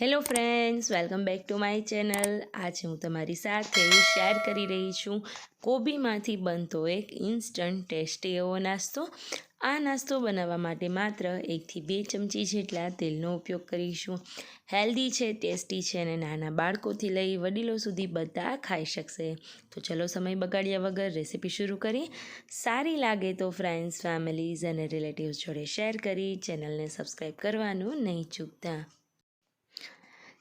Hello friends welcome back to my channel આજે હું તમારી સાથે શેર કરી રહી છું કોબીમાંથી બનતો એક ઇન્સ્ટન્ટ ટેસ્ટી એવો નાસ્તો. આ નાસ્તો બનાવવા માટે માત્ર એકથી બે ચમચી જેટલા તેલનો ઉપયોગ કરીશું. હેલ્ધી છે ટેસ્ટી છે અને નાના બાળકોથી લઈ વડીલો સુધી બધા ખાઈ શકશે. તો ચલો સમય બગાડ્યા વગર રેસીપી શરૂ કરી સારી લાગે તો ફ્રેન્ડ્સ ફેમિલીઝ અને રિલેટિવ્સ જોડે શેર કરી ચેનલને સબસ્ક્રાઈબ કરવાનું નહીં ચૂકતા.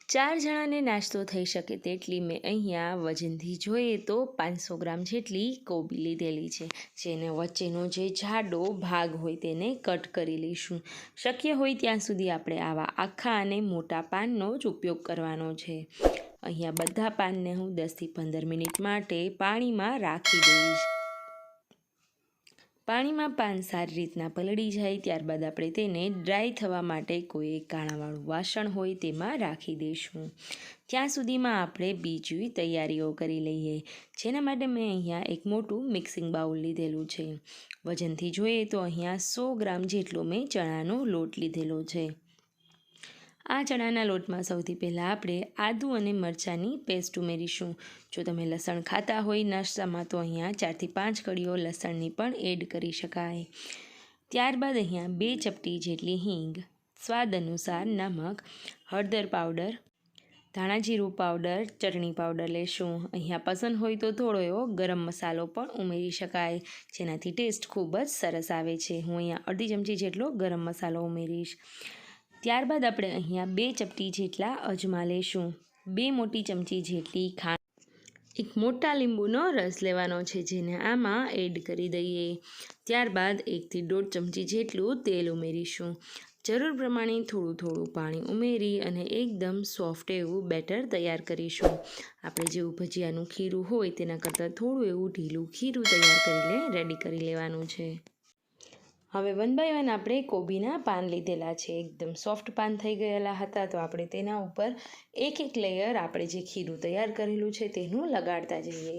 ચાર જણાને નાસ્તો થઈ શકે તેટલી મેં અહીંયા વજનથી જોઈએ તો પાંચસો ગ્રામ જેટલી કોબી લીધેલી છે, જેને વચ્ચેનો જે જાડો ભાગ હોય તેને કટ કરી લઈશું. શક્ય હોય ત્યાં સુધી આપણે આવા આખા અને મોટા પાનનો જ ઉપયોગ કરવાનો છે. અહીંયા બધા પાનને હું દસથી પંદર મિનિટ માટે પાણીમાં રાખી દઈશ. પાણીમાં પાન સારી રીતના પલળી જાય ત્યારબાદ આપણે તેને ડ્રાય થવા માટે કોઈ એક કાણાવાળું વાસણ હોય તેમાં રાખી દઈશું. ત્યાં સુધીમાં આપણે બીજી તૈયારીઓ કરી લઈએ, જેના માટે મેં અહીંયા એક મોટું મિક્સિંગ બાઉલ લીધેલું છે. વજનથી જોઈએ તો અહીંયા સો ગ્રામ જેટલો મેં ચણાનો લોટ લીધેલો છે. આ ચણાના લોટમાં સૌથી પહેલાં આપણે આદુ અને મરચાંની પેસ્ટ ઉમેરીશું. જો તમે લસણ ખાતા હોય, નાસ્તામાં તો અહીંયા ચારથી પાંચ કડીઓ લસણની પણ એડ કરી શકાય. ત્યારબાદ અહીંયા બે ચપટી જેટલી હિંગ, સ્વાદ અનુસાર નમક, હળદર પાવડર, ધાણા જીરું પાવડર, ચટણી પાવડર લેશું. અહીંયા પસંદ હોય તો થોડો એવો ગરમ મસાલો પણ ઉમેરી શકાય, જેનાથી ટેસ્ટ ખૂબ જ સરસ આવે છે. હું અહીંયા અડધી ચમચી જેટલો ગરમ મસાલો ઉમેરીશ. ત્યારબાદ આપણે અહીંયા બે ચપટી જેટલા અજમા લેશું. બે મોટી ચમચી જેટલી ખાંડ. એક મોટા લીંબુનો રસ લેવાનો છે, જેને આમાં એડ કરી દઈએ. ત્યારબાદ એકથી દોઢ ચમચી જેટલું તેલ ઉમેરીશું. જરૂર પ્રમાણે થોડું થોડું પાણી ઉમેરી અને એકદમ સોફ્ટ એવું બેટર તૈયાર કરીશું. આપણે જેવું ભજીયાનું ખીરું હોય તેના કરતાં થોડું એવું ઢીલું ખીરું તૈયાર કરીને રેડી કરી લેવાનું છે. હવે વન બાય વન આપણે કોબીના પાન લીધેલા છે. એકદમ સોફ્ટ પાન થઈ ગયેલા હતા, તો આપણે તેના ઉપર એક એક લેયર આપણે જે ખીરું તૈયાર કરેલું છે તેનું લગાડતા જઈએ.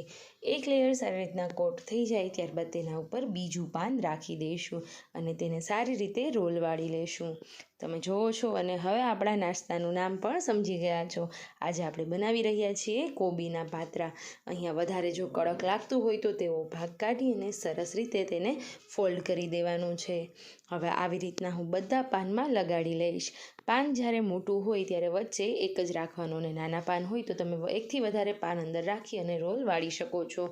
એક લેયર સારી રીતના કોટ થઈ જાય, ત્યારબાદ તેના ઉપર બીજું પાન રાખી દઈશું અને તેને સારી રીતે રોલ વાળી લઈશું તમે જુઓ છો અને હવે આપણા નાસ્તાનું નામ પણ સમજી ગયા છો. આજે આપણે બનાવી રહ્યા છીએ કોબીના પાત્રા. અહીંયા વધારે જો કડક લાગતું હોય તો તેવો ભાગ કાઢી અને સરસ રીતે તેને ફોલ્ડ કરી દેવાનું છે. હવે આવી રીતના હું બધા પાનમાં લગાડી લઈશ. પાન જ્યારે મોટું હોય ત્યારે વચ્ચે એક જ રાખવાનું અને નાના પાન હોય તો તમે એકથી વધારે પાન અંદર રાખી અને રોલ વાળી શકો છો.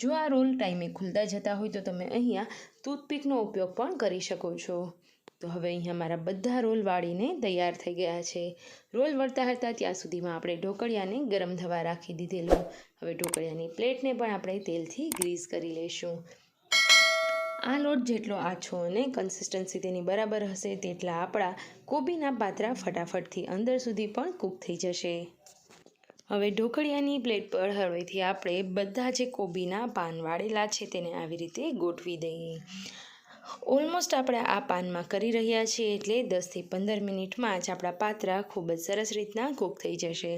જો આ રોલ ટાઈમે ખુલતા જતા હોય તો તમે અહીંયા ટૂથપીકનો ઉપયોગ પણ કરી શકો છો. તો હવે અહીંયા મારા બધા રોલ વાળીને તૈયાર થઈ ગયા છે. રોલ વળતા હતા ત્યાં સુધીમાં આપણે ઢોકળિયાને ગરમ થવા રાખી દીધેલું. હવે ઢોકળિયાની પ્લેટને પણ આપણે તેલથી ગ્રીસ કરી લઈશું. આ લોટ જેટલો આછો અને કન્સિસ્ટન્સી તેની બરાબર હશે તેટલા આપણા કોબીના પાત્રા ફટાફટથી અંદર સુધી પણ કૂક થઈ જશે. હવે ઢોકળિયાની પ્લેટ પર હળવેથી આપણે બધા જે કોબીના પાન વાળેલા છે તેને આવી રીતે ગોઠવી દઈએ. ઓલમોસ્ટ આપણે આ પાનમાં કરી રહ્યા છીએ એટલે દસથી પંદર મિનિટમાં જ આપણા પાત્રા ખૂબ જ સરસ રીતના કૂક થઈ જશે.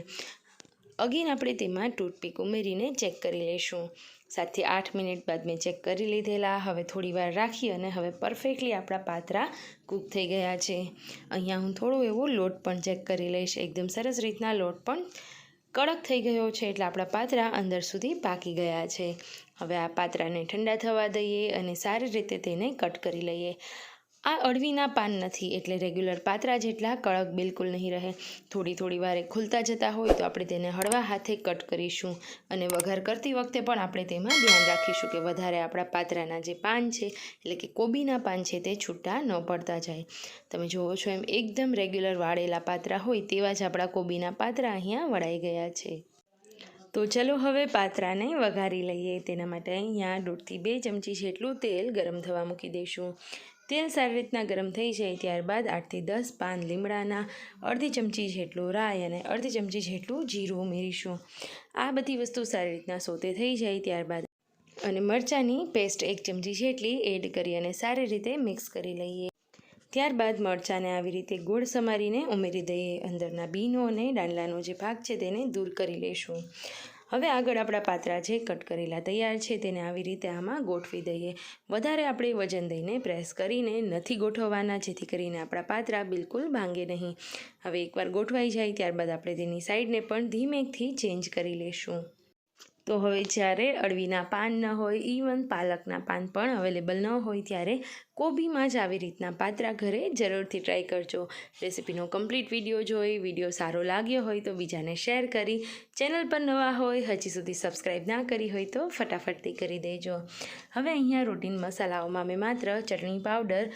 અગેન આપણે તેમાં ટૂથપીક ઉમેરીને ચેક કરી લઈશું. સાતથી આઠ મિનિટ બાદ મેં ચેક કરી લીધેલા. હવે થોડી વાર રાખી અને હવે પરફેક્ટલી આપણા પાત્રા કૂક થઈ ગયા છે. અહીંયા હું થોડો એવો લોટ પણ ચેક કરી લઈશ. એકદમ સરસ રીતના લોટ પણ કડક થઈ ગયો છે એટલે આપણા પાત્રા અંદર સુધી પાકી ગયા છે. હવે આ પાત્રાને ઠંડા થવા દઈએ અને સારી રીતે તેને કટ કરી લઈએ. આ અળવીના પાન નથી એટલે રેગ્યુલર પાતરા જેટલા કડક બિલકુલ નહીં રહે. થોડી થોડી વારે ખુલતા જતા હોય તો આપણે તેને હળવા હાથે કટ કરીશું અને વઘાર કરતી વખતે પણ આપણે તેમાં ધ્યાન રાખીશું કે વધારે આપણા પાતરાના જે પાન છે, એટલે કે કોબીના પાન છે તે છૂટા ન પડતા જાય. તમે જુઓ છો એમ એકદમ રેગ્યુલર વાળેલા પાતરા હોય તેવા જ આપણા કોબીના પાતરા અહીંયા વળાઈ ગયા છે. તો ચલો હવે પાત્રાને વઘારી લઈએ. તેના માટે અહીંયા દોઢથી બે ચમચી જેટલું તેલ ગરમ થવા મૂકી દઈશું. તેલ સારી રીતના ગરમ થઈ જાય ત્યારબાદ આઠથી દસ પાન લીમડાના અડધી ચમચી જેટલું રાઈ અને અડધી ચમચી જેટલું જીરું ઉમેરીશું. આ બધી વસ્તુ સારી રીતના સોતે થઈ જાય ત્યારબાદ અને મરચાંની પેસ્ટ એક ચમચી જેટલી એડ કરી અને સારી રીતે મિક્સ કરી લઈએ. ત્યારબાદ મરચાંને આવી રીતે ગોળ સમારીને ઉમેરી દઈએ. અંદરના બીનો અને ડાંડલાનો જે ભાગ છે તેને દૂર કરી લઈશું હવે આગળ આપણા પાત્રા જે કટ કરેલા તૈયાર છે તેને આવી રીતે આમાં ગોઠવી દઈએ. વધારે આપણે વજન દઈને પ્રેસ કરીને નથી ગોઠવવાના, જેથી કરીને આપણા પાત્રા બિલકુલ ભાંગે નહીં. હવે એકવાર ગોઠવાઈ જાય, ત્યારબાદ આપણે તેની સાઈડને પણ ધીમેકથી ચેન્જ કરી લઈશું તો હવે જ્યારે અળવીના પાન ન હોય ઇવન પાલકના પાન પણ અવેલેબલ ન હોય ત્યારે કોબીમાં જ આવી રીતના પાત્રા ઘરે જરૂરથી ટ્રાય કરજો. રેસિપીનો કમ્પ્લીટ વીડિયો જોઈ, વીડિયો સારો લાગ્યો હોય તો બીજાને શેર કરી. ચેનલ પર નવા હોય, હજી સુધી સબસ્ક્રાઈબ ના કરી હોય તો ફટાફટથી કરી દેજો. હવે અહીંયા રોટીન મસાલાઓમાં મેં માત્ર ચટણી પાવડર,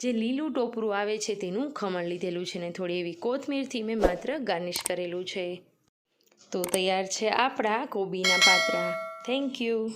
જે લીલું ટોપરું આવે છે તેનું ખમણ લીધેલું છે ને થોડી એવી કોથમીરથી મેં માત્ર ગાર્નિશ કરેલું છે. તો તૈયાર છે આપણા કોબીના પાત્રા. Thank you